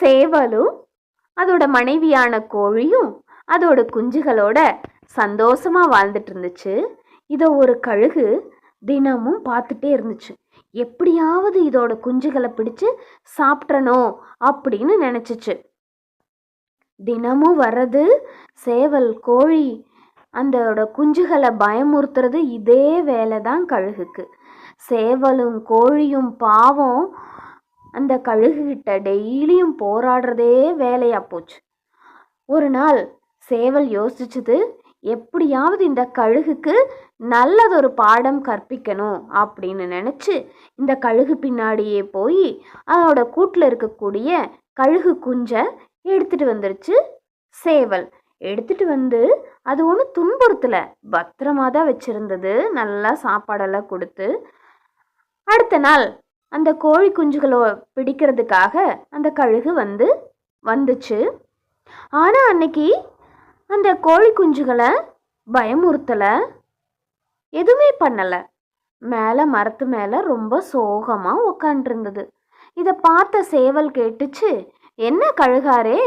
சேவலும் அதோட மனைவியான கோழியும் அதோட குஞ்சுகளோட சந்தோஷமா வாழ்ந்துட்டு இருந்துச்சு. இதை ஒரு கழுகு தினமும் பார்த்துட்டே இருந்துச்சு. எப்படியாவது இதோட குஞ்சுகளை பிடிச்சு சாப்பிட்றணும் அப்படின்னு நினச்சிச்சு. தினமும் வர்றது சேவல் கோழி அந்தோட குஞ்சுகளை பயமுறுத்துறது இதே வேலை தான் கழுகுக்கு. சேவலும் கோழியும் பாவம் அந்த கழுகுகிட்ட டெய்லியும் போராடுறதே வேலையாக போச்சு. ஒரு நாள் சேவல் யோசிச்சுது எப்படியாவது இந்த கழுகுக்கு நல்லதொரு பாடம் கற்பிக்கணும் அப்படின்னு நினச்சி இந்த கழுகு பின்னாடியே போய் அதோட கூட்டில் இருக்கக்கூடிய கழுகு குஞ்சை எடுத்துட்டு வந்துருச்சு சேவல். எடுத்துகிட்டு வந்து அது ஒன்றும் துன்புறுத்தலை. பத்திரமா தான் வச்சுருந்தது. நல்லா சாப்பாடெல்லாம் கொடுத்து. அடுத்த நாள் அந்த கோழி குஞ்சுகளை பிடிக்கிறதுக்காக அந்த கழுகு வந்து வந்துச்சு. ஆனால் அன்னைக்கு அந்த கோழி குஞ்சுகளை பயமுறுத்தலை. எதுவுமே பண்ணலை. மேலே மரத்து மேலே ரொம்ப சோகமாக உக்காண்டிருந்தது. இதை பார்த்த சேவல் கேட்டுச்சு என்ன கழுகாரே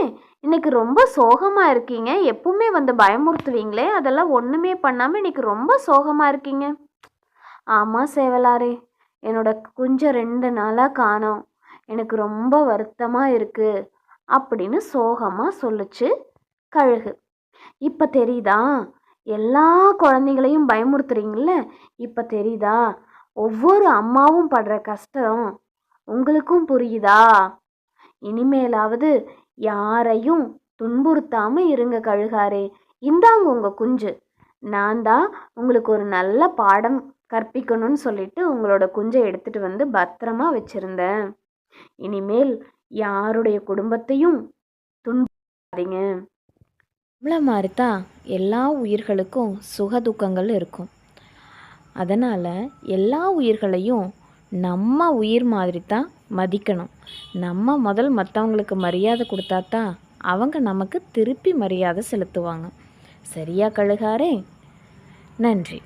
இன்னைக்கு ரொம்ப சோகமாக இருக்கீங்க. எப்பவுமே வந்து பயமுறுத்துவீங்களே அதெல்லாம் ஒன்றுமே பண்ணாமல் இன்னைக்கு ரொம்ப சோகமாக இருக்கீங்க. ஆமாம் சேவலாரே. என்னோட குஞ்சை ரெண்டு நாளாக காணோம். எனக்கு ரொம்ப வருத்தமாக இருக்குது அப்படின்னு சோகமாக சொல்லுச்சு கழுகு. இப்போ தெரியுதா? எல்லா குழந்தைங்களையும் பயமுறுத்துறீங்கள இப்போ தெரியுதா? ஒவ்வொரு அம்மாவும் படுற கஷ்டம் உங்களுக்கும் புரியுதா? இனிமேலாவது யாரையும் துன்புறுத்தாம இருங்க கழுகாரே. இந்தாங்க உங்க குஞ்சு. நான் தான் உங்களுக்கு ஒரு நல்ல பாடம் கற்பிக்கணும்னு சொல்லிட்டு உங்களோட குஞ்சை எடுத்துட்டு வந்து பத்திரமா வச்சிருந்தேன். இனிமேல் யாருடைய குடும்பத்தையும் துன்பாதீங்க நம்மள மாதிரி தான் எல்லா உயிர்களுக்கும் சுக துக்கங்கள் இருக்கும். அதனால் எல்லா உயிர்களையும் நம்ம உயிர் மாதிரி தான் மதிக்கணும். நம்ம முதல் மற்றவங்களுக்கு மரியாதை கொடுத்தா தான் அவங்க நமக்கு திருப்பி மரியாதை செலுத்துவாங்க. சரியா கழுகாரே? நன்றி.